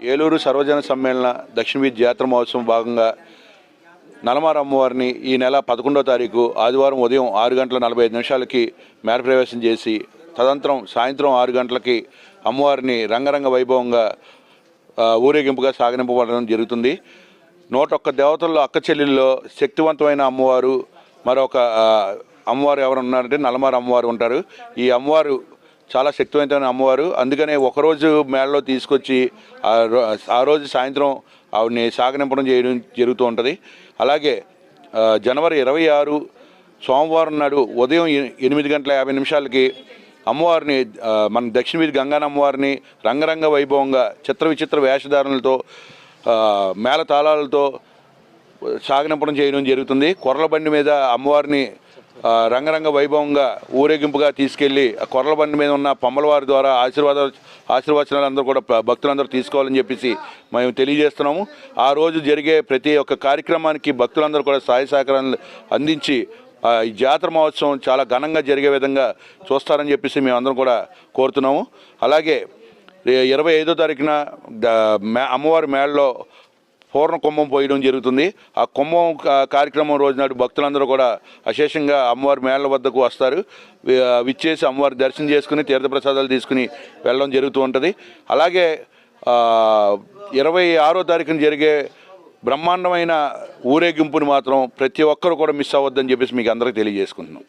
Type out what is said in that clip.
ఏలూరు సర్వజన సమ్మేళన దక్షిణ జాతర మహోత్సవం భాగంగా నలమార అమ్మవారిని ఈ నెల పదకొండో తారీఖు ఆదివారం ఉదయం ఆరు గంటల నలభై ఐదు నిమిషాలకి మేరప్రవేశం చేసి తదంతరం సాయంత్రం ఆరు గంటలకి అమ్మవారిని రంగరంగ వైభవంగా ఊరేగింపుగా సాగనింపబడడం జరుగుతుంది. నూట ఒక్క దేవతల్లో అక్క చెల్లెల్లో శక్తివంతమైన అమ్మవారు మరొక అమ్మవారు ఎవరు ఉన్నారంటే నల్లమార అమ్మవారు ఉంటారు. ఈ అమ్మవారు చాలా శక్తివంతమైన అమ్మవారు. అందుకనే ఒకరోజు మేళలో తీసుకొచ్చి ఆ రోజు సాయంత్రం ఆవిడని సాగనింపడం చేయడం జరుగుతూ ఉంటుంది. అలాగే జనవరి ఇరవై ఆరు సోమవారం నాడు ఉదయం ఎనిమిది గంటల యాభై నిమిషాలకి అమ్మవారిని మన దక్షిణ వీధి గంగానమ్మవారిని రంగరంగ వైభవంగా చిత్ర విచిత్ర వేషధారణలతో మేళ తాళాలతో సాగనింపడం చేయడం జరుగుతుంది. కొర్రల బండి మీద అమ్మవారిని రంగరంగ వైభవంగా ఊరేగింపుగా తీసుకెళ్ళి ఆ కొర్రల బండి మీద ఉన్న పమ్మలవారి ద్వారా ఆశీర్వాద ఆశీర్వచనాలు అందరూ కూడా భక్తులందరూ తీసుకోవాలని చెప్పేసి మేము తెలియజేస్తున్నాము. ఆ రోజు జరిగే ప్రతి ఒక్క కార్యక్రమానికి భక్తులందరూ కూడా సహాయ సహకారాలు అందించి ఈ జాతర మహోత్సవం చాలా ఘనంగా జరిగే విధంగా చూస్తారని చెప్పేసి మేము అందరం కూడా కోరుతున్నాము. అలాగే ఇరవై ఐదో తారీఖున మే- అమ్మవారి మేళలో పూర్ణ కుంభం పోయడం జరుగుతుంది. ఆ కుంభం కార్యక్రమం రోజు నాడు భక్తులందరూ కూడా అశేషంగా అమ్మవారి మేళ్ళ వద్దకు వస్తారు. వి- విచ్చేసి అమ్మవారి దర్శనం చేసుకుని తీర్థప్రసాదాలు తీసుకుని వెళ్ళడం జరుగుతూ ఉంటుంది. అలాగే ఇరవై ఆరో తారీఖున జరిగే బ్రహ్మాండమైన ఊరేగింపుని మాత్రం ప్రతి ఒక్కరు కూడా మిస్ అవ్వద్దని చెప్పేసి మీకు అందరికీ తెలియజేసుకుంటున్నాం.